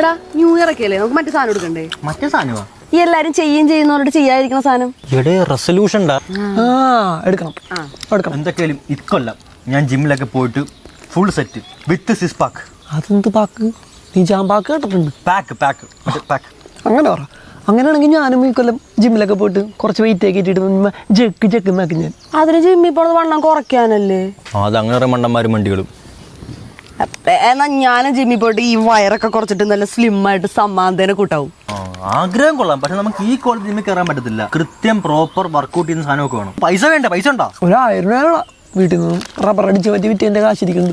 എടാ new year ഒക്കെ അല്ലേ നമുക്ക് മറ്റേ സാധനം എടുക്കണ്ടേ? മറ്റേ സാധനമാ? ഈ എല്ലാരും ചെയ്യും ചെയ്യുന്നവരോട് ചെയ്യാതിരിക്കുന്ന സാധനം. ഇവിടെ റെസൊല്യൂഷൻ ഉണ്ടാ ആ. എടുക്കണം. എടുക്കണം. എന്തൊക്കെയാലും ഇക്കൊല്ലം ഞാൻ ജിമ്മിലൊക്കെ പോയിട്ട് ഫുൾ സെറ്റ് വിത്ത് സിസ് പാക്ക് അതെന്ത് പാക്ക് നീ ജാം പാക്ക് കേട്ടിട്ടുണ്ട്? പാക്ക് പാക്ക് പാക്ക് അങ്ങനെ പറ. അങ്ങനെയാണെങ്കിൽ ഞാനും ഈ കൊല്ലം ജിമ്മിലൊക്കെ പോയിട്ട് കുറച്ച് വെയിറ്റ് ഒക്കെ ഇട്ടിട്ട് ജക്ക് ജക്ക് എന്നാക്കി ഞാൻ. അതിന് ജിമ്മിൽ പോണത് വണ്ണം കുറയ്ക്കാനല്ലേ? അതങ്ങനെ മണ്ണന്മാരും മണ്ടന്മാരും വണ്ടികളും. എന്നാ ഞാനും ജിമ്മി പോയിട്ട് ഈ വയറൊക്കെ കുറച്ചിട്ട് നല്ല സ്ലിം ആയിട്ട് സമാന്തേനെ കൂട്ടാവും. ആ, ആഗ്രഹം കൊള്ളാം. പക്ഷെ നമുക്ക് ഈ കോളേജ് ജിമ്മിൽ കയറാൻ പറ്റത്തില്ല. കൃത്യം പ്രോപ്പർ വർക്കൗട്ട് ചെയ്യുന്ന സാധനമൊക്കെ വേണം. പൈസ വേണ്ട? പൈസ ഉണ്ടോ? ഒരു ആയിരം രൂപ വീട്ടിൽ നിന്ന് റബ്ബർ അടിച്ച് പറ്റി വിറ്റ് എന്റെ കാശിരിക്കുന്നു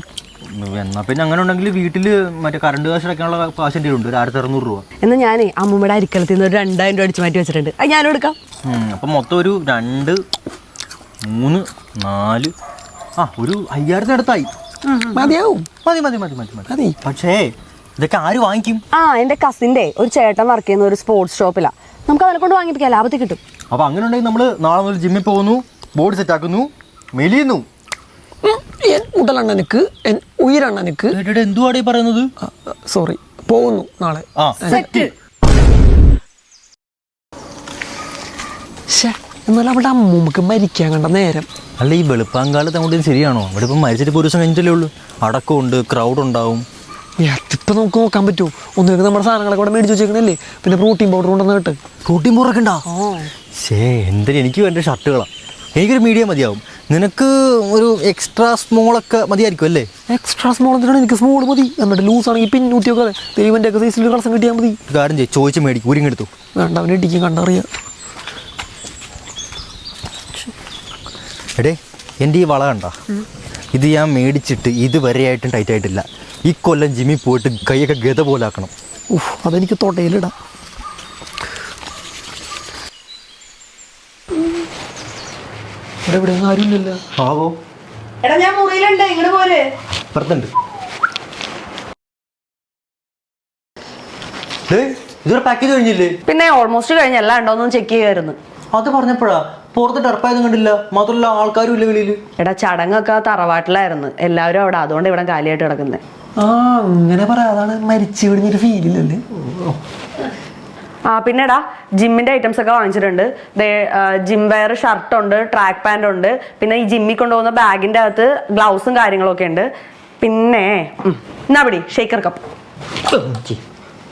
എന്നാ പിന്നെ അങ്ങനെ ഉണ്ടെങ്കിൽ വീട്ടിൽ മറ്റേ കറണ്ട് കാശ് അടയ്ക്കാനുള്ള കാശ് എന്റെ ഉണ്ട് ഒരു ആയിരത്തി അറുന്നൂറ് രൂപ. എന്നാ ഞാനേ അമ്മൂമ്മയുടെ അരിക്കലത്തിൽ നിന്ന് ഒരു രണ്ടായിരം രൂപ അടിച്ച് മാറ്റി വെച്ചിട്ടുണ്ട്. അത് ഞാനും എടുക്കാം. അപ്പൊ അപ്പം മൊത്തം ഒരു രണ്ട് മൂന്ന് നാല് ആ ഒരു അയ്യായിരത്തിന് അടുത്തായി. മതിയാവും. മതി മതി മതി മതി മതി. പക്ഷേ ഇതൊക്കെ ആര് വാങ്ങിക്കും? ആ എന്റെ കസിന്റെ ഒരു ചേട്ടൻ വർക്ക് ചെയ്യുന്ന ഒരു സ്പോർട്സ് ഷോപ്പിലാ നമുക്ക് അതിനെ കൊണ്ട് വാങ്ങിപ്പിക്കാം ലാഭത്തിൽ കിട്ടും. അപ്പോൾ അങ്ങനെ ഉണ്ടെങ്കിൽ നമ്മൾ നാളെ മുതൽ ജിമ്മിൽ പോകുന്നു ബോഡി സെറ്റ് ആക്കുന്നു മെലിയുന്നു. N ഉടലണ്ണനക്ക് N ഉയരണ്ണനക്ക്. എന്തുവാടേ പറയുന്നത്? സോറി പോകുന്നു നാളെ. ആ സെറ്റ് ശ്ശേ. എന്നാലും അവിടെ അമ്മൂമ്മക്ക് മരിക്കാൻ കണ്ട നേരം. അല്ല ഈ വെളുപ്പാങ്കാലത്ത് അങ്ങോട്ടും ശരിയാണോ? ഇവിടെ ഇപ്പം മരിച്ചിട്ട് ഇപ്പോൾ ഒരു ദിവസം കഴിഞ്ഞിട്ടല്ലേ ഉള്ളൂ. അടക്കമുണ്ട് ക്രൗഡ് ഉണ്ടാവും. അതിപ്പോൾ നമുക്ക് നോക്കാൻ പറ്റുമോ ഒന്നും നമ്മുടെ സാധനങ്ങളൊക്കെ ഇവിടെ മേടിച്ച് വെച്ചേക്കണല്ലേ? പിന്നെ പ്രോട്ടീൻ പൗഡർ കൊണ്ടുവന്ന് കേട്ട് പ്രോട്ടീൻ പൗഡറൊക്കെ ഉണ്ടോ? ശേ എന്തിനും എനിക്ക് വേണ്ട ഷർട്ടുകളാണ് എനിക്കൊരു മീഡിയം മതിയാവും. നിനക്ക് ഒരു എക്സ്ട്രാ സ്മോളൊക്കെ മതിയായിരിക്കും അല്ലേ? എക്സ്ട്രാ സ്മോൾ എന്തിനാണ്? എനിക്ക് സ്മോൾ മതി. എന്നിട്ട് ലൂസ് ആണെങ്കിൽ പിന്നെ ഊറ്റിയൊക്കെ തെരുവിന്റെ ഒക്കെ സൈസിൽ കളസം കിട്ടിയാൽ മതി. കാര്യം ചെയ്യും ചോദിച്ച് മേടിക്കും ഊരിങ്ങെടുത്തു വേണ്ട അവനെ ഇടിക്കും കണ്ടറിയാം. എടേ എന്റെ ഈ വള കണ്ടോ? ഇത് ഞാൻ മേടിച്ചിട്ട് ഇതുവരെയായിട്ടും ടൈറ്റ് ആയിട്ടില്ല. ഈ കൊല്ലം ജിമ്മിൽ പോയിട്ട് കൈയൊക്കെ ഗത പോലെ ആക്കണം. ഉഫ് അതെനിക്ക് തൊട്ടയിലിടാം. ഇവിടെ ഇവിടെ ആരുമില്ലല്ലോ. ആവോ? എടാ ഞാൻ മുറിയിലുണ്ട്. ഇങ്ങോട്ട് പോരെ. ഇപ്പുറത്തുണ്ട് ഡേ ഇതൊരു പാക്കേജ് കഴിഞ്ഞില്ലേ? പിന്നെ ഓൾമോസ്റ്റ് കഴിഞ്ഞല്ല ഉണ്ടോന്നും ചെക്ക് ചെയ്യായിരുന്നു. അത് പറഞ്ഞപ്പോഴാ പുറത്ത് ടർപ്പായൊന്നും കണ്ടില്ല. മാത്രമല്ല ആൾക്കാരും ഇല്ല വെളിയിൽ എടാ ചടങ്ങൊക്കെ തറവാട്ടിലായിരുന്നു. എല്ലാവരും അവിടെ അതുകൊണ്ട് ഇവിടെ കാലിയായിട്ട് കിടക്കുന്നത് ആ അങ്ങനെ പറയാം. അതാണ് മരിച്ചു വിടുന്നൊരു ഫീലില്ലല്ലേ ആ പിന്നെടാ ജിമ്മിന്റെ ഐറ്റംസ് ഒക്കെ വാങ്ങിച്ചിട്ടുണ്ട്. ജിം വെയർ ഷർട്ട് ഉണ്ട് ട്രാക്ക് പാന്റ് ഉണ്ട്. പിന്നെ ഈ ജിമ്മിൽ കൊണ്ടുപോകുന്ന ബാഗിന്റെ അകത്ത് ഗ്ലൗസും കാര്യങ്ങളൊക്കെ ഉണ്ട്. പിന്നെ ഉം, എന്നാ പിടി ഷേക്കർ കപ്പ്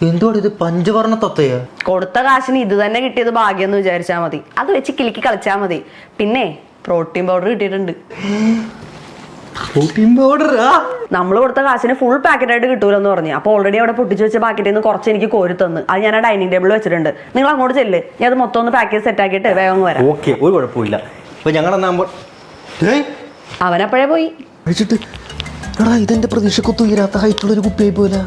എന്തുവാണ് ഇത് പഞ്ചവർണ തത്തയാ? കൊടുത്ത കാശിന് ഇത് തന്നെ കിട്ടിയത് ഭാഗ്യം എന്ന് വിചാരിച്ചാൽ മതി. അത് വെച്ച് കിലുക്കി കളിച്ചാൽ മതി. പിന്നെ പ്രോട്ടീൻ പൗഡർ കിട്ടിയിട്ടുണ്ട്. പ്രോട്ടീൻ പൗഡറാ നമ്മൾ കൊടുത്ത കാശിന് ഫുൾ പാക്കറ്റ് ആയിട്ട് കിട്ടൂലെന്ന് പറഞ്ഞു. അപ്പോൾ ഓൾറെഡി അവിടെ പൊട്ടിച്ച് വെച്ച പാക്കറ്റിൽ നിന്ന് കുറച്ച് എനിക്ക് കോരി തന്നു. അത് ഞാൻ ആ ഡൈനിങ് ടേബിൾ വെച്ചിട്ടുണ്ട്. നിങ്ങൾ അങ്ങോട്ട് ചെല്ല്. ഞാൻ അത് മൊത്തം ഒന്ന് പാക്കേജ് സെറ്റ് ആക്കിയിട്ട് വേഗം വരാം. ഓക്കെ ഒരു കുഴപ്പമില്ല ഇപ്പൊ ഞങ്ങൾ അവനപ്പോഴേ പോയി. കഴിച്ചിട്ട്. എടാ ഇതെന്റെ പ്രതീക്ഷക്കൊത്തു ഉയരാത്ത ഹൈറ്റുള്ള ഒരു കുപ്പിയായി പോലെ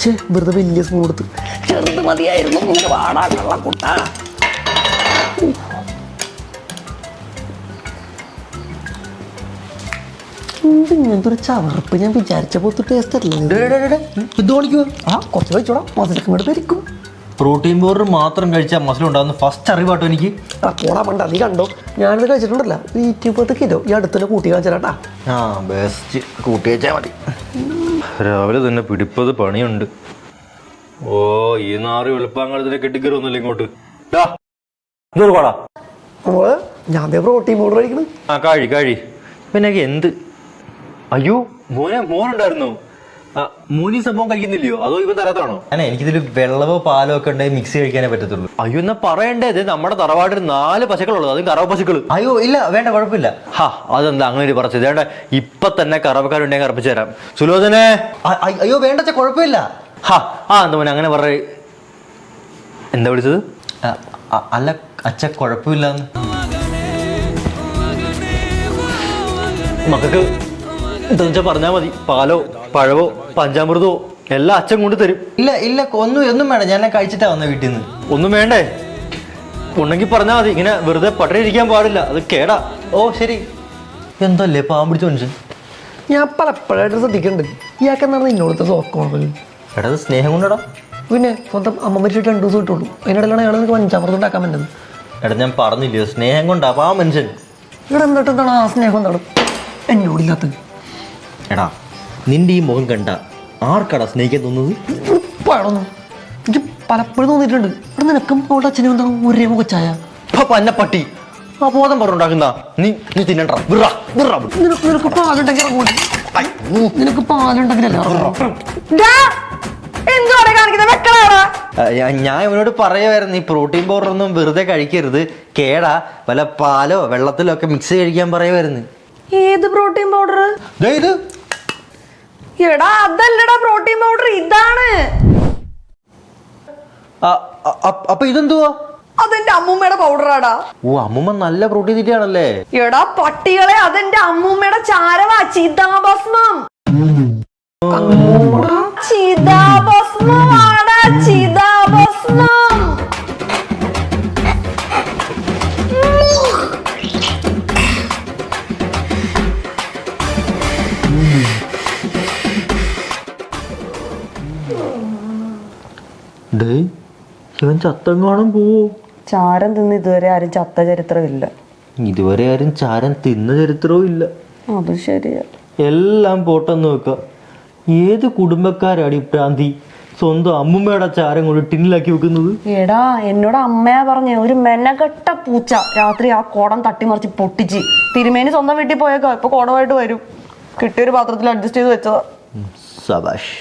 ശേ വെറുതെ വലിയ സ്പൂൺ കൊടുത്ത്. ചെറുത് മതിയായിരുന്നു ഇങ്ങനെ വാടാ കള്ളക്കുട്ട എന്ത് ഇങ്ങനത്തെ ഒരു ചവർപ്പ്? ഞാൻ വിചാരിച്ച പോലത്തെ ടേസ്റ്റ് അല്ലേ എന്ത് കാണിക്കുക ആ കുറച്ച് കഴിച്ചോടാ മസിലൊക്കെ ഇങ്ങോട്ട് പെരിക്കും. പ്രോട്ടീൻ പൗഡർ മാത്രം കഴിച്ചാൽ മസിൽ ഉണ്ടാകുന്ന ഫസ്റ്റ് അറിവാട്ടോ എനിക്ക്. ആ പോടാ പണ്ട നീ കണ്ടോ? ഞാനിത് കഴിച്ചിട്ടുണ്ടല്ലോ. ഈ പത്ത് കിലോ. ഈ അടുത്തന്നെ കൂട്ടി കാണിച്ചാലാട്ടാ ആ ബെസ്റ്റ് കൂട്ടി വെച്ചാൽ മതി. രാവിലെ തന്നെ പിടിപ്പത് പണിയുണ്ട്. ഓ ഈ നാറ് വെളുപ്പാങ്കാലത്തിനെ കെട്ടിക്കരുന്നില്ല ഇങ്ങോട്ട്. മോൾ ഞാൻ ദേ പ്രോട്ടീൻ പൗഡർ കഴിക്കണ്. ആ കഴി കഴി. പിന്നെ എന്ത് അയ്യോ. മോനെ മോനുണ്ടായിരുന്നോ? ആ മോനി സംഭവം കഴിക്കുന്നില്ലയോ? അതോ ഇപ്പൊ തരത്താണോ അല്ല എനിക്കിതിൽ വെള്ളമോ പാലോ ഒക്കെ ഉണ്ടെങ്കിൽ മിക്സ് കഴിക്കാനേ പറ്റത്തുള്ളൂ. അയ്യോ എന്നാ പറയണ്ടേ? ഇത് നമ്മുടെ തറവാട്ടിൽ നാല് പശുക്കളുള്ളത്. അതും കറവ പശുക്കൾ അയ്യോ ഇല്ല വേണ്ട കുഴപ്പമില്ല. ഹാ അതെന്താ അങ്ങനെ ഒരു പറച്ചത് വേണ്ട ഇപ്പൊ തന്നെ കറവക്കാരുണ്ടെങ്കിൽ അർപ്പിച്ചു തരാം. സുലോചനെ അയ്യോ വേണ്ട കുഴപ്പമില്ല. ഹാ ആ എന്താ മോനെ അങ്ങനെ പറ എന്താ വിളിച്ചത്? അല്ല അച്ഛ കുഴപ്പമില്ല മക്കൾക്ക് എന്താ പറഞ്ഞാൽ മതി. പാലോ പഴവോ പഞ്ചാമൃതോ എല്ലാം അച്ഛൻ കൊണ്ട് തരും. ഇല്ല ഇല്ല ഒന്നും ഒന്നും വേണ്ട. ഞാൻ കഴിച്ചിട്ടാ വന്ന വീട്ടിൽ നിന്ന് ഒന്നും വേണ്ടേ? ഉണ്ടെങ്കിൽ പറഞ്ഞാൽ മതി. ഇങ്ങനെ വെറുതെ പട്ടണി ഇരിക്കാൻ പാടില്ല. അത് കേടാ. ഓ ശരി. എന്തല്ലേ പാവം പിടിച്ച മനുഷ്യൻ? ഞാൻ പലപ്പോഴായിട്ട് ശ്രദ്ധിക്കണ്ട്. ഇയാൾക്ക് ഇന്നോടത്തെ കോർണർ എടാ അത് സ്നേഹം കൊണ്ടടാ. പിന്നെ സ്വന്തം അമ്മ മരിച്ചിട്ട് രണ്ടു ദിവസം ഇട്ടുള്ളൂ. അതിനിടയിലാണ് അയാൾ നിനക്ക് പഞ്ചാമൃതം ഉണ്ടാക്കാൻ പറ്റുന്നത് എടാ ഞാൻ പറഞ്ഞില്ലയോ സ്നേഹം കൊണ്ടാ പാവം മനുഷ്യൻ. ഇവിടെ എന്നിട്ട് എന്താണ് ആ സ്നേഹം എന്താണ്? എന്നോടില്ലാത്തത്. എടാ നിന്റെ ഈ മുഖം കണ്ട ആർക്കടാ സ്നേഹിക്കാൻ തോന്നുന്നത്? എനിക്ക് പലപ്പോഴും തോന്നിയിട്ടുണ്ട്. ഇവിടെ നിനക്കും അവളുടെ അച്ഛനും എന്താണ് ഒരേ മുഖച്ചായ പന്ന പട്ടി. ആ ബോധം പറഞ്ഞുണ്ടാക്കുന്ന നീ നീ തിന്നണ്ട. വിറ വിറ നിനക്ക് നിനക്ക് പാലുണ്ടെങ്കിൽ നിനക്ക് പാലുണ്ടെങ്കിലല്ല കാണിക്കുന്നത് ആ, ഞാ- ഞാൻ ഇവനോട് പറയുമായിരുന്നു ഈ പ്രോട്ടീൻ പൗഡർ ഒന്നും വെറുതെ കഴിക്കരുത്. കേടാ വല്ല പാലോ വെള്ളത്തിലോ ഒക്കെ മിക്സ് കഴിക്കാൻ പറയുമായിരുന്നു ഏത് പ്രോട്ടീൻ പൗഡർ ദേ ഇത്. എടാ അതല്ലടാ പ്രോട്ടീൻ പൗഡർ ഇതാണ്. അപ്പൊ ഇതെന്തുവാ? അതെന്റെ അമ്മൂമ്മയുടെ പൗഡറാടാ ഓ അമ്മൂമ്മ നല്ല പ്രോട്ടീൻ തീറ്റയാണല്ലേ എടാ പട്ടികളെ അതെന്റെ അമ്മൂമ്മയുടെ ചാരവാ ചിതാഭസ്മം. ചിതാഭസ്മമാടാ ചിതാഭസ്മം. ഇവൻ പോവോ? ചാരം തിന്ന് ഇതുവരെ ആരും ചത്ത ചരിത്രമില്ല ഇതുവരെ ആരും ചാരം തിന്ന ചരിത്രവും ഇല്ല. അത് ശരിയാ. എല്ലാം പോട്ടെന്ന് വെക്ക. ഏത് കുടുംബക്കാരാണ് ഈ പ്രാന്തി സ്വന്തം അമ്മുമ്മയുടെ ചാരം കൊണ്ട് ടിന്നിലാക്കി വെക്കുന്നത്? എടാ എന്നോട് അമ്മയാ പറഞ്ഞ ഒരു മെനകെട്ട പൂച്ച രാത്രി ആ കോടം തട്ടിമറിച്ച് പൊട്ടിച്ച് തിരുമേനി സ്വന്തം വീട്ടിൽ പോയേക്കോ ഇപ്പൊ കോടമായിട്ട് വരും. കിട്ടിയൊരു പാത്രത്തിൽ അഡ്ജസ്റ്റ് ചെയ്ത് വെച്ചതാ. സബാഷ്.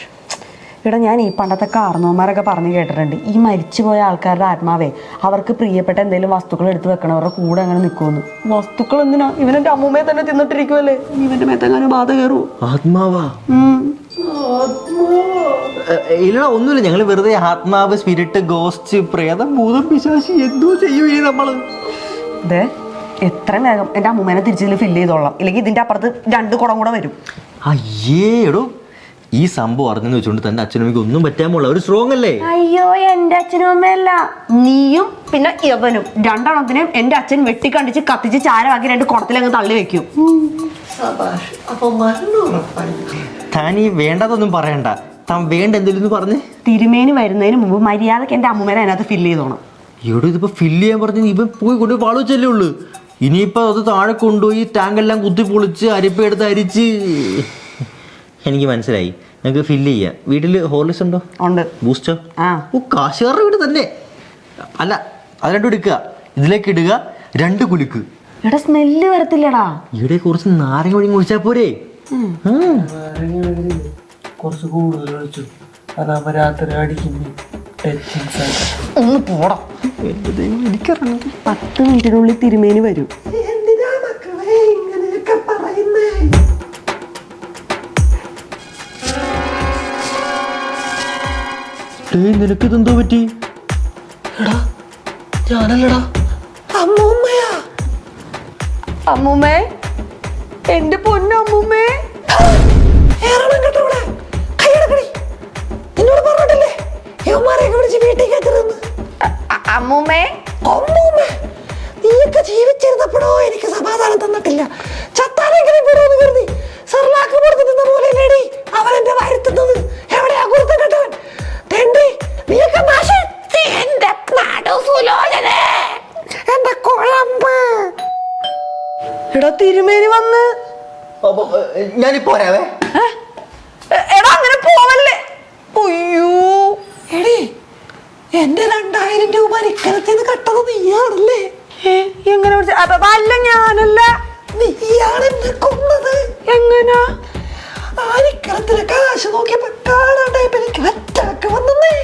എടാ ഞാൻ ഈ പണ്ടത്തെ കാർന്നോമാരൊക്കെ പറഞ്ഞു കേട്ടിട്ടുണ്ട്. ഈ മരിച്ചുപോയ ആൾക്കാരുടെ ആത്മാവേ അവർക്ക് പ്രിയപ്പെട്ട എന്തെങ്കിലും വസ്തുക്കൾ എടുത്ത് വെക്കണവരുടെ കൂടെ അങ്ങനെ നിൽക്കുമെന്ന് വസ്തുക്കൾ എന്തിനാ? ഇവനെന്റെ അമ്മൂമ്മയെ തന്നെ തിന്നിട്ടിരിക്കുമല്ലേ ഇവന്റെ മേത്തങ്ങാനും ബാധ കയറൂ. ആത്മാവാ? ഇല്ല ഒന്നുമില്ല. ഞങ്ങൾ വെറുതെ ആത്മാവ് സ്പിരിറ്റ് ഗോസ്റ്റ് പ്രേതം ഭൂതം പിശാശി എന്തോ ചെയ്യൂ ഈ നമ്മൾ. അതെ എത്ര വേഗം എന്റെ അമ്മൂമ്മേനെ തിരിച്ചതിൽ ഫില്ല് ചെയ്തോളാം. ഇല്ലെങ്കിൽ ഇതിന്റെ അപ്പുറത്ത് രണ്ട് കുടം കൂടെ വരും. അയ്യേ എടോ ഈ സംഭവം അറിഞ്ഞെന്ന് വെച്ചുകൊണ്ട് തന്റെ അച്ഛനും അമ്മയ്ക്ക് ഒന്നും പറ്റാൻ പോല ഒരു സ്ട്രോങ് അല്ലേ? അയ്യോ എന്റെ അച്ഛനും അമ്മയല്ല. നീയും പിന്നെ യവനും. രണ്ടെണ്ണത്തിനെയും എന്റെ അച്ഛൻ വെട്ടിക്കണ്ടിച്ച് കത്തിച്ച് ചാരമാക്കി രണ്ട് കുടത്തിലങ്ങ് തള്ളി വെക്കും. താൻ ഈ വേണ്ടതൊന്നും പറയണ്ട. താൻ വേണ്ട എന്തെങ്കിലും പറഞ്ഞ് പറഞ്ഞേ. തിരുമേനി വരുന്നതിന് മുമ്പ് മര്യാദയ്ക്ക് എന്റെ അമ്മൂമ്മേനെ അതിനകത്ത് ഫില്ല് ചെയ്തോണം. ഇവിടെ ഇതിപ്പോ ഫില്ല് ചെയ്യാൻ പറഞ്ഞ ഇവൻ പോയി കൊണ്ട് വാളു വെച്ചല്ലേ ഉള്ളു. ഇനിയിപ്പോ അത് താഴെ കൊണ്ടുപോയി ടാങ്കെല്ലാം കുത്തി പൊളിച്ച് അരിപ്പ എടുത്ത് അരിച്ച്. എനിക്ക് മനസ്സിലായി. ഞങ്ങൾക്ക് ഫില്ല് ചെയ്യാം. വീട്ടിൽ ഹോർലിക്സ് ഉണ്ടോ? ഉണ്ട്. ബൂസ്റ്റോ ആ. ഓ കാശുകാരുടെ വീട് തന്നെ. അല്ല അത് രണ്ടും എടുക്കുക. ഇതിലേക്ക് ഇടുക രണ്ട് കുലുക്ക്. എടാ സ്മെല്ല് വരത്തില്ലടാ. ഇവിടെ കുറച്ച് നാരങ്ങ ഒഴിഞ്ഞ് കുടിച്ചാൽ പോരെ. കുറച്ച് കൂടുതൽ ഒഴിച്ചു. അതാകുമ്പോ രാത്രി ആയിട്ട് ഒന്ന് പോടാ. എനിക്കറിയാം പത്ത് മിനിറ്റിനുള്ളിൽ തിരുമേനി വരും. ഡേയ് നിനക്കിതെന്തോ പറ്റി? എടാ ഞാനല്ലടാ. അമ്മൂമ്മയാ. അമ്മൂമ്മേ എന്റെ പൊന്നമ്മൂമ്മേ ഏറണം കേട്ടോ ഇവിടെ. കൈയടക്കടി. നിന്നോട് പറഞ്ഞിട്ടില്ലേ? യവന്മാരെയൊക്കെ വിളിച്ച് വീട്ടിൽ കയറ്റരുതെന്ന്. അ- അമ്മൂമ്മേ. അമ്മൂമ്മ നീയൊക്കെ ജീവിച്ചിരുന്നപ്പോഴോ എനിക്ക് സമാധാനം തന്നിട്ടില്ല. ഞാനിപ്പോ വരാവേ എടാ അങ്ങനെ പോവല്ലേ. അയ്യോ. എടി എന്റെ രണ്ടായിരം രൂപ ഇക്കരത്തിൽ നിന്ന് കട്ടത് നീയാണല്ലേ? എങ്ങനെ വിളിച്ച? അ- അ- അല്ല ഞാനല്ല. നീയാണ് എന്നെ കൊന്നത്. എങ്ങനാ? ആരിക്കരത്തിലെ കാശ് നോക്കിയപ്പോ കാണാണ്ടായപ്പോ എനിക്ക് അറ്റാക്ക് വന്നേ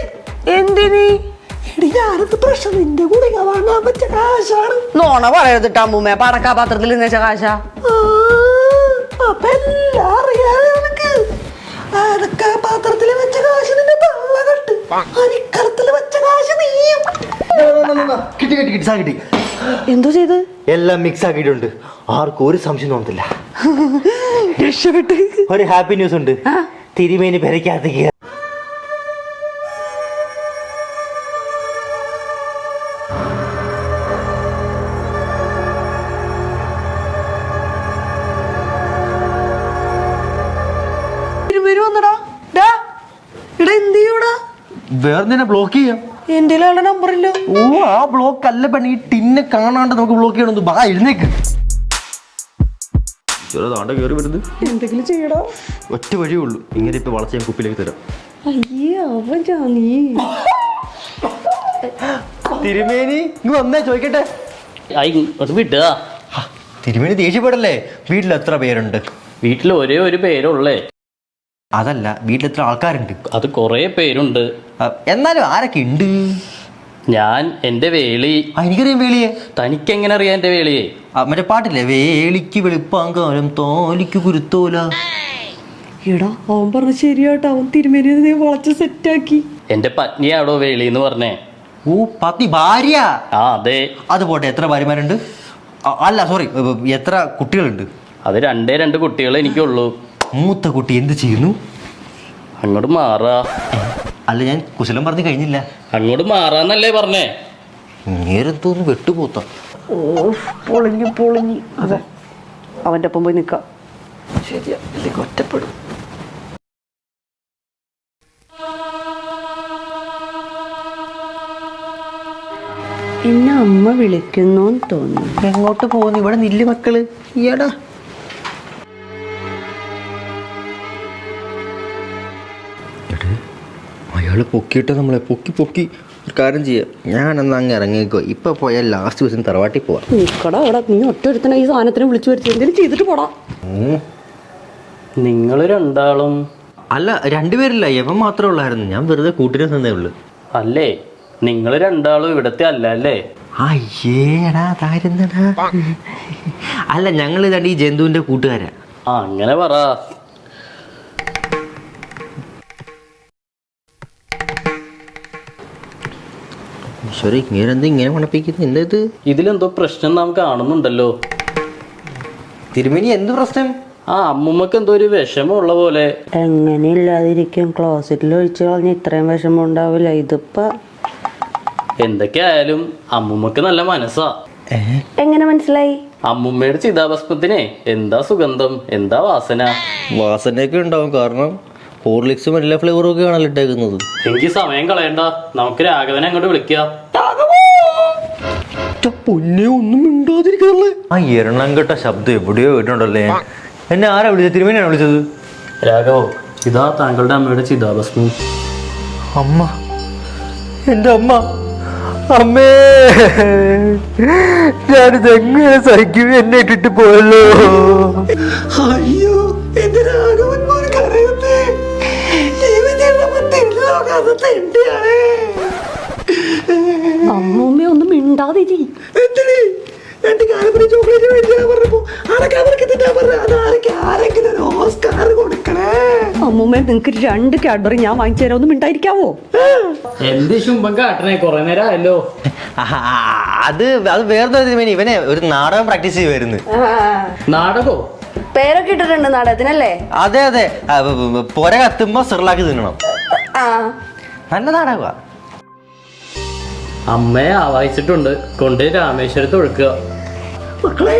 എന്തിനി? എടി ഞാനത് പ്രശ്നം നിന്റെ ഗുളിക വാങ്ങാൻ വെച്ച കാശാണ്. നോണ പറയരുത് അമ്മൂമ്മ. പടക്കാ പാത്രത്തിൽ നിന്ന് വെച്ച കാശ. ആ, അപ്പൊ എല്ലാം അറിയാതെ നിനക്ക് അതൊക്കെ പാത്രത്തിൽ വെച്ച കാശ് നിന്റെ തള്ള കട്ട്. അരിക്കരത്തിൽ വെച്ച കാശ് നീയും. കിട്ടി കിട്ടി കിട്ടി സാ കിട്ടി. എന്തോ ചെയ്ത്? എല്ലാം മിക്സ് ആക്കിയിട്ടുണ്ട്. ആർക്കും ഒരു സംശയം തോന്നത്തില്ല. രക്ഷപ്പെട്ട്. ഒരു ഹാപ്പി ന്യൂസ് ഉണ്ട്. തിരുമേനി പെരയ്ക്കകത്തേക്ക് ഡാ എന്ത് ചെയ്യൂടാ വേറെ ബ്ലോക്ക് ചെയ്യാം? എന്റെ ആളുടെ നമ്പർ ഇല്ല. ഓ ആ ബ്ലോക്ക് അല്ല പെണ്ണി ഈ ടിന്നെ കാണാണ്ട് നമുക്ക് ബ്ലോക്ക് ബാ എഴുന്നേക്ക്. താണ്ട കയറി വരുന്നത്. എന്തെങ്കിലും ചെയ്യടാ. ഒറ്റ വഴിയേ ഉള്ളൂ. ഇങ്ങനെ ഇപ്പൊ വളച്ച് ഞാൻ കുപ്പിയിലേക്ക് തരാം. അയ്യേ അവൻ നീ. തിരുമേനി ഇങ്ങ് വന്നേ ചോദിക്കട്ടെ. അത് തിരുമേനി ദേഷ്യപ്പെടല്ലേ? വീട്ടിൽ എത്ര പേരുണ്ട്? വീട്ടിൽ ഒരേ ഒരു പേരുള്ളേ. അതല്ല വീട്ടിൽ എത്ര ആൾക്കാരുണ്ട്? അത് കുറേ പേരുണ്ട്. ആ, എന്നാലും ആരൊക്കെ ഉണ്ട്? ഞാൻ എന്റെ വേളി. ആ എനിക്കറിയാം വേളിയെ. തനിക്കെങ്ങനെ അറിയാം എന്റെ വേളിയെ? ആ, മറ്റേ പാട്ടില്ലേ വേളിക്ക് വെളുപ്പാങ്കാലം തോലിക്ക് കുരുത്തോല. എടാ അവൻ പറഞ്ഞ ശരിയാട്ടോ. അവൻ തിരുമേനി വളച്ച് സെറ്റാക്കി. എന്റെ പത്നിയാടോ വേളി എന്ന് പറഞ്ഞേ. ഓ പത്തി ഭാര്യ? ആ അതെ. അത് പോട്ടെ എത്ര ഭാര്യമാരുണ്ട്? ആ, അല്ല സോറി എത്ര കുട്ടികളുണ്ട്? അത് രണ്ടേ രണ്ട് കുട്ടികളെ എനിക്കുള്ളൂ. മൂത്ത കുട്ടി എന്ത് ചെയ്യുന്നു? അങ്ങോട്ട് മാറാ. അല്ല ഞാൻ കുശലം പറഞ്ഞു കഴിഞ്ഞില്ല. അങ്ങോട്ട് മാറാന്നല്ലേ പറഞ്ഞേ? നേരത്തോന്ന് വെട്ടുപോത്ത. ഓ പൊളിഞ്ഞു പൊളിഞ്ഞു. അതെ അവന്റെ ഒപ്പം പോയി നിൽക്കാം. ശരിയാ ഇല്ലെങ്കിൽ ഒറ്റപ്പെടും. എന്നെ അമ്മ വിളിക്കുന്നു തോന്നുന്നു. എങ്ങോട്ട് പോകുന്നു? ഇവിടെ നില്ല് മക്കൾ. ഈയടാ. അയാൾ പൊക്കിയിട്ട് നമ്മളെ? പൊക്കി പൊക്കി. ഒരു കാര്യം ചെയ്യാം. ഞാനെന്നാ അങ്ങ് ഇറങ്ങിക്കോ. ഇപ്പൊ പോയാൽ ലാസ്റ്റ് ദിവസം തറവാട്ടി പോവാം. നിക്കടാ അവിടെ. നീ ഒറ്റ ഒരുത്തനെ ഈ സാധനത്തിന് വിളിച്ചു വരുത്തി. എന്തെങ്കിലും ചെയ്തിട്ട് പോടാ. നിങ്ങൾ രണ്ടാളും. അല്ല രണ്ടുപേരില്ല. യവൻ മാത്രമേ ഉള്ളായിരുന്നു. ഞാൻ വെറുതെ കൂട്ടിന് തന്നേ ഉള്ളു. അല്ലേ? നിങ്ങൾ രണ്ടാളും ഇവിടത്തെ അല്ല അല്ലേ? അയ്യേടാ താരുന്നടാ അല്ല ഞങ്ങൾ ഇതാണ്ട് ഈ ജന്തുവിന്റെ കൂട്ടുകാരാ. അങ്ങനെ പറ. ഈശ്വര ഇങ്ങനെന്താ ഇങ്ങനെ മണപ്പിക്കുന്നത്? എന്താ ഇത്? ഇതിലെന്തോ പ്രശ്നം നാം കാണുന്നുണ്ടല്ലോ. തിരുമിനി എന്ത് പ്രശ്നം? ആ അമ്മുമ്മക്ക് എന്തോ ഒരു വിഷമമുള്ള പോലെ. എങ്ങനെ ഇല്ലാതിരിക്കും ക്ലോസറ്റിൽ ഒഴിച്ചു കളഞ്ഞ ഇത്രയും വിഷമം ഉണ്ടാവില്ല. ഇതിപ്പോ എന്തൊക്കെയായാലും അമ്മുമ്മക്ക് നല്ല മനസ്സാ. എങ്ങനെ മനസ്സിലായി? അമ്മുമ്മയുടെ ചിതാഭസ്മത്തിനെ എന്താ സുഗന്ധം? എന്താ വാസന? വാസനയൊക്കെ ഉണ്ടാവും. കാരണം ഹോർലിക്സും എല്ലാ ഫ്ലേവറും ഒക്കെ ആണല്ലോ ഇട്ടേക്കുന്നത്. എനിക്ക് സമയം കളയണ്ട. നമുക്ക് രാഘവനെ അങ്ങോട്ട് വിളിക്കാം. പൊന്നെ ഒന്നും മിണ്ടാതിരിക്കാറില്ലേ ആ എണ്ണം കെട്ട ശബ്ദം എവിടെയോ കേട്ടുണ്ടല്ലേ എന്നെ ആരാ വിളിച്ചത്? തിരുമേനിയാണ് വിളിച്ചത്? രാഘവോ ഇതാ താങ്കളുടെ അമ്മയുടെ ചിതാഭസ്മി. അമ്മ. എന്റെ അമ്മ. അമ്മേ. ഞാനിതെങ്ങനെ സഹിക്കും? എന്നെ ഇട്ടിട്ട് പോയല്ലോ. അയ്യോ. അമ്മൂമ്മ ഒന്നും മിണ്ടാതിരി. എന്തിന്? രണ്ട് കാലപ്പടി ചോക്ലേറ്റ് മേടിച്ചാ പറഞ്ഞപ്പോ ആരൊക്കെ അവർക്ക് തിന്നാൻ പറഞ്ഞ? അത് ആരൊക്കെ ആരെങ്കിലും ഒരു ഓസ്കാർ കൊടുക്കണേ? അമ്മൂമ്മ നിങ്ങക്ക് രണ്ട് കാഡ്ബറി ഞാൻ വാങ്ങിച്ചു തരാം. ഒന്ന് മിണ്ടായിരിക്കാവോ? എന്ത് ശുംഭം കാട്ടണേ? കുറെ നേരം ആയല്ലോ അത് അത് വേറെ ഇവനെ ഒരു നാടകം പ്രാക്ടീസ് ചെയ്യുമായിരുന്നു നാടകോ? പേരൊക്കെ ഇട്ടിട്ടുണ്ട് നാടകത്തിനല്ലേ? അതെ അതെ. പുര കത്തുമ്പോ സിറലാക്കി തിന്നണം. ആ. നല്ല നാടകമാ അമ്മയെ ആവാഹിച്ചിട്ടുണ്ട്. കൊണ്ട് രാമേശ്വരത്ത് ഒഴുക്കുക. മക്കളെ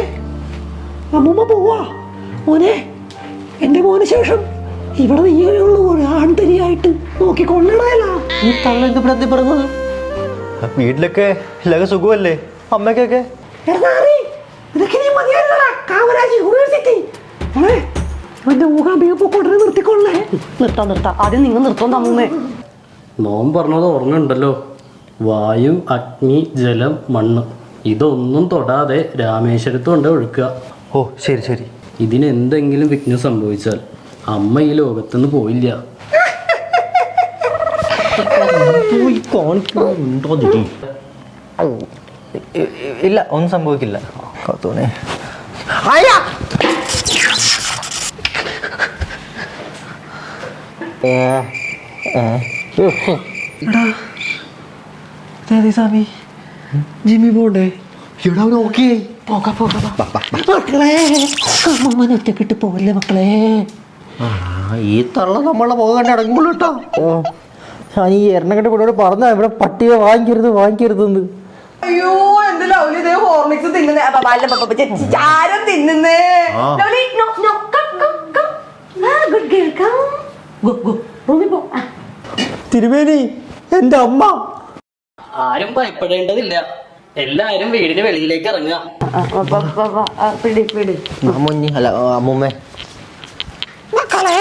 അമ്മമ്മ പോവാ. മോനെ എന്റെ മോന് ശേഷം ഇവിടെ നീയുള്ള. ഒരു ആൺതരിയായിട്ട് നോക്കിക്കൊള്ളണല്ല ഈ തള്ള എന്ത് പ്രതി പറഞ്ഞത്? വീട്ടിലൊക്കെ എല്ലാവർക്കും സുഖമല്ലേ? അമ്മയ്ക്കൊക്കെ? നിർത്താം നിർത്താം. ആദ്യം നിങ്ങൾ നിർത്തോം അമ്മൂമ്മേ. നോം പറഞ്ഞത് ഓർമ്മയുണ്ടല്ലോ വായു അഗ്നി ജലം മണ്ണ്. ഇതൊന്നും തൊടാതെ രാമേശ്വരത്ത് കൊണ്ട് ഒഴുക്കുക. ഓ ശരി ശരി. ഇതിന് എന്തെങ്കിലും വിഘ്നം സംഭവിച്ചാൽ അമ്മ ഈ ലോകത്തുനിന്ന് പോയില്ല. പോയി കാണിക്കുന്നുണ്ടോ ഇല്ല ഒന്നും സംഭവിക്കില്ല. കാത്തോണേ സ്വാമി? ജിമ്മി പോണ്ടേ എടാ അവൻ ഓക്കെ പോകാ പോകാ മക്കളെ അമ്മമ്മനെ ഒറ്റക്കിട്ട് പോവല്ലേ മക്കളെ? ഈ തള്ള നമ്മളെ പോകാണ്ട് അടങ്ങുള്ളൂ കേട്ടോ. ഞാൻ ഈ എറണാകുളം കൂടെ പറഞ്ഞ ഇവിടെ പട്ടിയെ വാങ്ങിക്കരുത് വാങ്ങിക്കരുതെന്ന്. അയ്യോ എന്റെ ലവ്ലി ഇതേ ഹോർലിക്സ് തിന്നുന്നേ. ആരും തിന്നുന്നേ. ആ. No no come come come. Good girl come. Go go റൂമിൽ പോ. ആ. എന്റെ അമ്മ. ആരും ഭയപ്പെടേണ്ടതില്ല. എല്ലാരും വീടിന് വെളിയിലേക്ക് ഇറങ്ങുക. അമ്മൂമ്മേ. മക്കളെ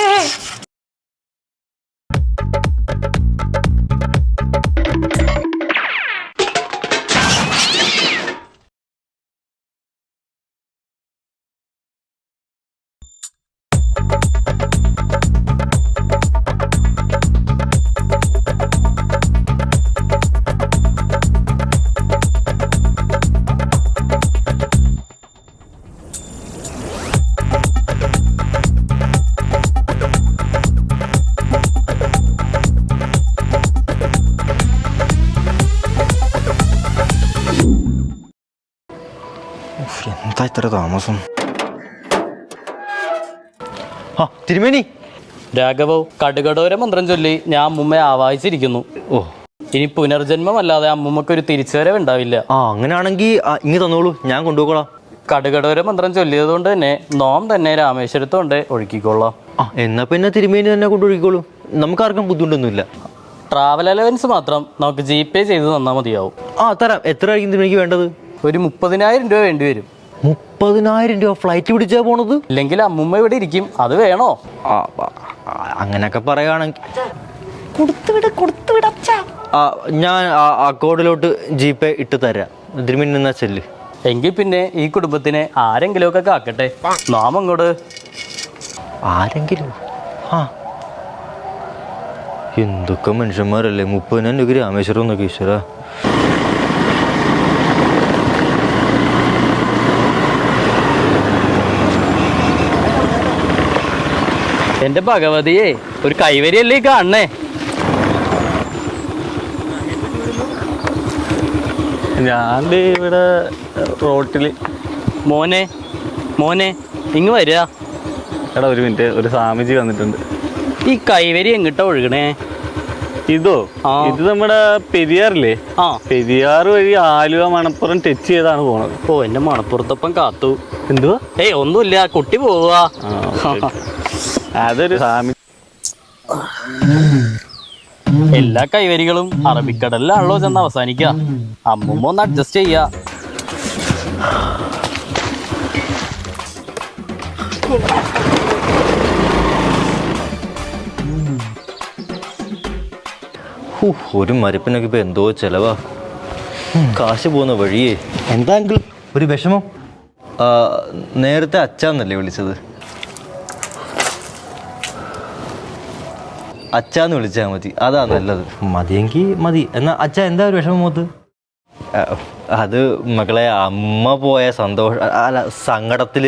താമസം ആ തിരുമേനി. രാഘവ് കടുകടോര മന്ത്രം ചൊല്ലി ഞാൻ അമ്മുമ്മയെ ആവാഹിച്ചിരിക്കുന്നു. ഓ. ഇനി പുനർജന്മമല്ലാതെ അമ്മുമ്മക്ക് ഒരു തിരിച്ചുവരവ് ഉണ്ടാവില്ല ആ അങ്ങനെയാണെങ്കിൽ ഇങ്ങ് തന്നോളൂ ഞാൻ കൊണ്ടുപോകോളാം കടുകടോര മന്ത്രം ചൊല്ലിയത് കൊണ്ട് തന്നെ നോം തന്നെ രാമേശ്വരത്ത് കൊണ്ട് ഒഴുക്കിക്കൊള്ളാം. ആ എന്നാ പിന്നെ തിരുമേനി തന്നെ കൊണ്ടുപോയിക്കോളൂ നമുക്കാർക്കും ബുദ്ധിമുട്ടൊന്നുമില്ല. ട്രാവൽ അലവൻസ് മാത്രം നമുക്ക് ജി പേ ചെയ്ത് തന്നാൽ മതിയാവും. ആ തരാം. എത്ര ആയിരിക്കും തിരുമേനിക്ക് വേണ്ടത്? ഒരു മുപ്പതിനായിരം രൂപ വേണ്ടി വരും. മുപ്പതിനായിരം രൂപ ഫ്ലൈറ്റ് പിടിച്ചാ പോണത്? ഇല്ലെങ്കിൽ അമ്മുമ്മ ഇവിടെ ഇരിക്കും. അത് വേണോ? ആ ആ, ആ, അങ്ങനെയൊക്കെ പറയുകയാണെങ്കിൽ കൊടുത്തുവിട കൊടുത്തുവിട അച്ഛാ. ആ ഞാൻ ആ അക്കൗണ്ടിലോട്ട് ജി പേ ഇട്ട് തരാം. ഇതിന് എന്നാ ചെല്ല്. എങ്കിൽ പിന്നെ ഈ കുടുംബത്തിനെ ആരെങ്കിലും ആരെങ്കിലുമൊക്കെ കാക്കട്ടെ. നാം അങ്ങോട്ട്. ആരെങ്കിലും? ആ. എന്തൊക്കെ മനുഷ്യന്മാരല്ലേ? മുപ്പതിനായിരം രൂപ രാമേശ്വരം എന്നൊക്കെ ഈശ്വര. എന്റെ ഭഗവതിയെ ഒരു കൈവരിയല്ലേ കാണണേ ഞാൻ ഇവിടെ റോട്ടിൽ മോനെ മോനെ ഇങ്ങ് വരിക എടാ ഒരു മിനിറ്റ്. ഒരു സ്വാമിജി വന്നിട്ടുണ്ട്. ഈ കൈവരി എങ്ങിട്ടാ ഒഴുകണേ? ഇതോ? ആ. ഇത് നമ്മുടെ പെരിയാറില്ലേ? ആ. പെരിയാർ വഴി ആലുവ മണപ്പുറം ടച്ച് ചെയ്താണ് പോണത്. ഓ എന്റെ മണപ്പുറത്തൊപ്പം കാത്തു. എന്തുവാ? ഏയ് ഒന്നുമില്ല. കുട്ടി പോവാ ആ. അതൊരു സാമി എല്ലാ കൈവരികളും അറബിക്കടലിലാണല്ലോ ചെന്ന് അവസാനിക്കുക. അമ്മുമ്മ ഒന്ന് അഡ്ജസ്റ്റ് ചെയ്യാ. ഒരു മരപ്പിനൊക്കെ ഇപ്പൊ എന്തോ ചെലവാ. കാശ് പോകുന്ന വഴിയേ. എന്താങ്കി ഒരു വിഷമം. നേരത്തെ അച്ചാന്നല്ലേ വിളിച്ചത്. അച്ചാന്ന് വിളിച്ചാൽ മതി. അതാ നല്ലത്. മതിയെങ്കിൽ മതി. എന്നാ അച്ഛ എന്താ ഒരു വിഷമം മോത്ത്? അത് മകളെ അമ്മ പോയ സന്തോഷ അല്ല സങ്കടത്തിൽ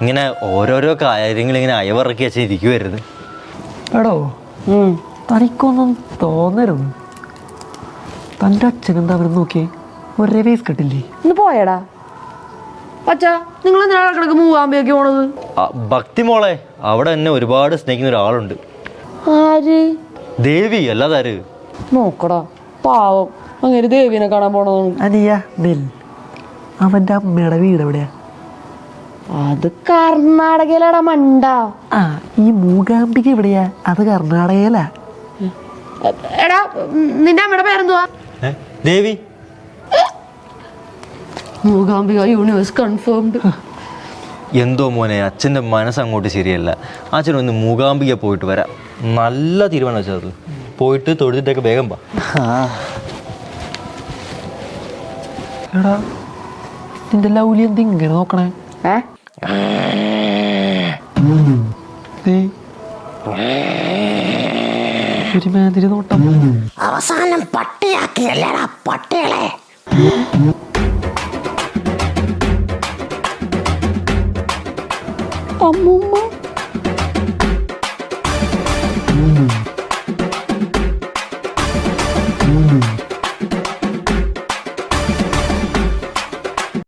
ഇങ്ങനെ ഓരോരോ കാര്യങ്ങൾ ഇങ്ങനെ അയവിറക്കി ഇരിക്കുവരുത് എടോ തനിക്കൊന്നും തോന്നരുത്. തന്റെ അച്ഛനെന്താ അവരെ നോക്കി ഒരേ ഫേസ് കെട്ടില്ലേ? ഒന്ന് പോയടാ. അച്ഛാ നിങ്ങൾ എന്തിനാണ് കിടക്ക് മൂവാമ്പയൊക്കെ പോണത്? ആ, ഭക്തി മോളെ അവിടെ എന്നെ ഒരുപാട് സ്നേഹിക്കുന്ന ഒരാളുണ്ട്. ആര് ദേവി അല്ലാതാര് നോക്കടാ പാവം. അങ്ങനെ ദേവിനെ കാണാൻ പോണതാണ് അനിയ നെൽ. അവന്റെ അമ്മയുടെ വീട് എവിടെയാ? അത് കർണാടകയിലടാ മണ്ട. ആ ഈ മൂകാംബിക എവിടെയാ? അത് കർണാടകയിലാ. എടാ നിന്റെ അമ്മയുടെ പേരെന്തുവാ? ഏ? ദേവി. മൂകാംബിക യൂണിവേഴ്സ് കൺഫേംഡ് എന്തോ മോനെ അച്ഛന്റെ മനസ്സങ്ങോട്ട് ശരിയല്ല. അച്ഛൻ ഒന്ന് മൂകാംബിക പോയിട്ട് വരാം. നല്ല തീരുമാനം വെച്ചത് പോയിട്ട് തൊഴുതിട്ടൊക്കെ വേഗം പാ എടാ നിന്റെ ലൗലി എന്ത് ഇങ്ങനെ നോക്കണേ? ഏ? ദേ. ഒരുമാതിരി നോട്ടം. അവസാനം പട്ടിയാക്കിയല്ലേടാ പട്ടികളെ? അമ്മൂമ്മ